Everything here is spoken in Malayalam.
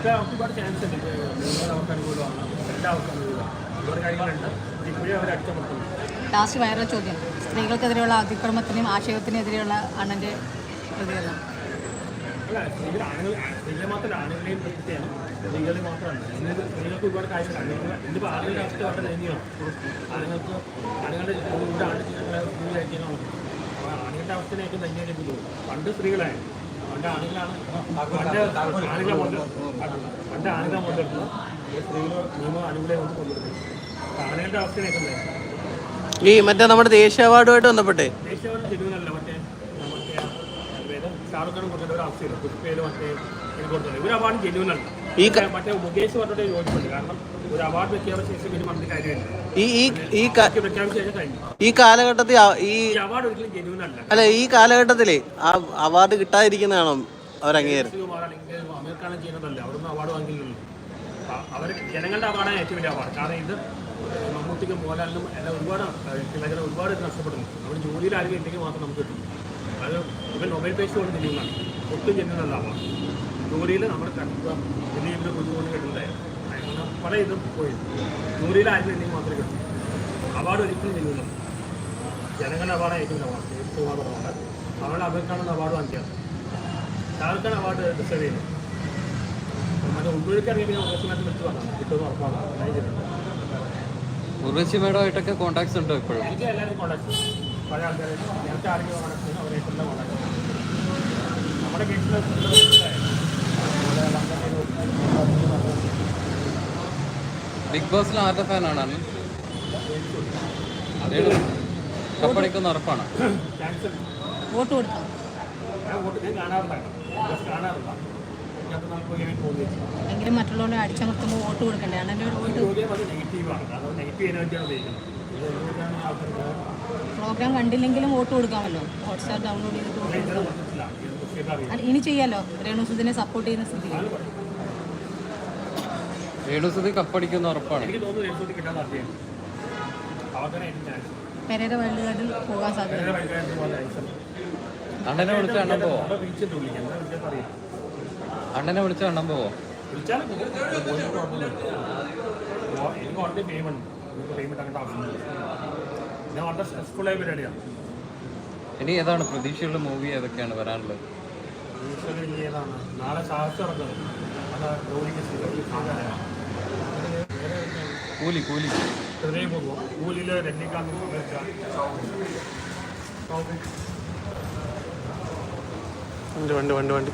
ഇപ്പം അവർക്ക് ഒരുപാട് ചാൻസ് ഉണ്ട് ഇപ്പോൾ നിങ്ങൾ അവർക്ക് അനുകൂലമാണ് എല്ലാവർക്കും അനുകൂലമാണ് ഒരുപാട് കാര്യങ്ങളുണ്ട്. ഇപ്പോഴും അവർ അടിച്ചമർത്തുന്നു ലാസ്റ്റ് വൈറൽ ചോദ്യം. സ്ത്രീകൾക്കെതിരെയുള്ള അതിക്രമത്തിനും ആക്ഷേപത്തിനെതിരെയുള്ള അണ്ണന്റെ പ്രതികരണം. അല്ല സ്ത്രീകൾ ആണുങ്ങൾ സ്ത്രീകളെ മാത്രമല്ല ആണുങ്ങളെയും പ്രത്യേകം സ്ത്രീകളെ മാത്രമല്ല. ഇന്ന് സ്ത്രീകൾക്ക് ഒരുപാട് കാര്യങ്ങളുണ്ട്. ഇന്നിപ്പോൾ ആണുങ്ങളുടെ അവസ്ഥ വളരെ ദയനീയമാണ് ആണുങ്ങൾക്ക് ആണുങ്ങളുടെ ഇവിടെ ആണ് ഞങ്ങളെ സ്ത്രീകളായിരിക്കണം അപ്പോൾ ആണുങ്ങളുടെ അവസ്ഥ ഏറ്റവും ദയനീയമായിട്ട് തോന്നും പണ്ട് സ്ത്രീകളായിരുന്നു. ഈ മറ്റേ നമ്മുടെ ദേശീയ അവാർഡുമായിട്ട് ബന്ധപ്പെട്ടേ? ദേശീയവാദം തിരുവനല്ല മറ്റേ മറ്റേ ഏത് ഷാറുഖ് ഖാൻ കൊടുക്കേണ്ട ഒരു അവസ്ഥയില്ല പുഷ്പയിൽ മറ്റേ ഇതിന് കൊടുത്തില്ല ഒരു അവാർഡ് ജെന്യൂനല്ല ഈ മറ്റേ മുകേഷ് പറഞ്ഞിട്ട് യോജിപ്പുണ്ട് കാരണം ഒരു അവാർഡ് വെക്കിയതിന് ശേഷം പിന്നെ പറഞ്ഞ കാര്യമില്ല. ഈ ഈ കാലഘട്ടത്തിൽ ഈ അവാർഡ് ഒരിക്കലും ജെന്യൂൻ അല്ല. അല്ല ഈ കാലഘട്ടത്തിലെ ആ അവാർഡ് കിട്ടാതിരിക്കുന്നതാണോ അവർ അംഗീകാരം കുമാർ അമീർ ഖാൻ ചെയ്യുന്നതല്ല. അവിടുന്ന് അവാർഡ് വാങ്ങിയില്ലല്ലോ അവർ ജനങ്ങളുടെ അവാർഡാണ് ഏറ്റവും വലിയ അവാർഡ് കാരണം ഇത് മമ്മൂട്ടിക്കും മോഹൻലാലിനും എല്ലാം ഒരുപാട് ഒരുപാട് നഷ്ടപ്പെടുന്നു. നമ്മുടെ ജോലിയിൽ ആരും ഇല്ലെങ്കിൽ മാത്രം നമുക്ക് കിട്ടും. അത് ഇവൻ മൊബൈൽ പേജ് കൊണ്ട് തിരിയുന്നതാണ് ഒട്ടും അവാർഡ് ജോലിയിൽ നമ്മുടെ കണ്ടുക ദിലീപിന് കുഞ്ഞുകൊണ്ട് കിട്ടുന്നുണ്ടായിരുന്നു അങ്ങനെ പല ഇതും പോയി. ജോലിയിൽ ആരും ഇല്ലെങ്കിൽ മാത്രമേ കിട്ടും അവാർഡ് ഒരിക്കലും ജെന്യൂനല്ല ജനങ്ങളുടെ അവാർഡ് ഏറ്റവും അവാർഡ്. ഏറ്റവും അവാർഡ് അവാർഡ് അവരുടെ അവർക്കാണെന്ന് അവാർഡ് വാങ്ങിയത് ഷാർക്കാൻ അവാർഡ് ഡിസേർവ് ചെയ്യുന്നു മറ്റേ ഉള്ളൂരിക്ക് ഇറങ്ങി പിന്നെ ഉറച്ചിനകത്ത് വെച്ച് പറഞ്ഞു കിട്ടുമെന്ന് ഉറപ്പാണ് ഉറച്ചി ഉർവശി മേഡമായിട്ടൊക്കെ കോണ്ടാക്ട്സ് ഉണ്ടോ ഇപ്പോഴും? എനിക്ക് എല്ലാവരും കോൺടാക്ട്സ് പല ആൾക്കാരെ. നേരത്തെ ആരെങ്കിലും കോണ്ടാക്ട് ബിഗ് ബോസിൽ ആരുടെ ഫാനാണ് അണ്ണൻ കപ്പടിക്കുന്ന ഉറപ്പാണ്. വോട്ട് കൊടുത്തോ? എങ്കിലും മറ്റുള്ളവരെ അടിച്ചമർത്തുമ്പോൾ വോട്ട് കൊടുക്കണ്ടേ? അണ്ണന്റെ ഒരു വോട്ട് നെഗറ്റീവ് ആണ് നെഗറ്റീവാണ്. നെഗറ്റീവ് എനർജിയാണ് ഉപയോഗിക്കുന്നത് പ്രോഗ്രാം കണ്ടില്ലെങ്കിലും വോട്ട് കൊടുക്കാമല്ലോ. ഹോട്ട്സ്റ്റാർ ഡൗൺലോഡ് ചെയ്തിട്ട് അറിയാം അല്ല, ഇനി ചെയ്യാലോ? രേണുസുദിനെ സപ്പോർട്ട് ചെയ്യുന്ന സ്ഥിതി രേണുസുദി കപ്പടിക്കുന്ന ഉറപ്പാണ്. പെരേര വേൾഡ് കാർഡിൽ പോകാൻ സാധ്യത അണ്ണനെ വിളിച്ച അണ്ണൻ പോവോ? വിളിച്ചാൽ അണ്ണനെ വിളിച്ച അണ്ണൻ പോവോ? വിളിച്ചാലും ഞാൻ ഇനി ഏതാണ് പ്രതീക്ഷയുള്ള മൂവി ഏതൊക്കെയാണ് വരാനുള്ളത്? നാളെ കൂലി കൂലി. കൂലിയിൽ വണ്ടി വണ്ടി വണ്ടി.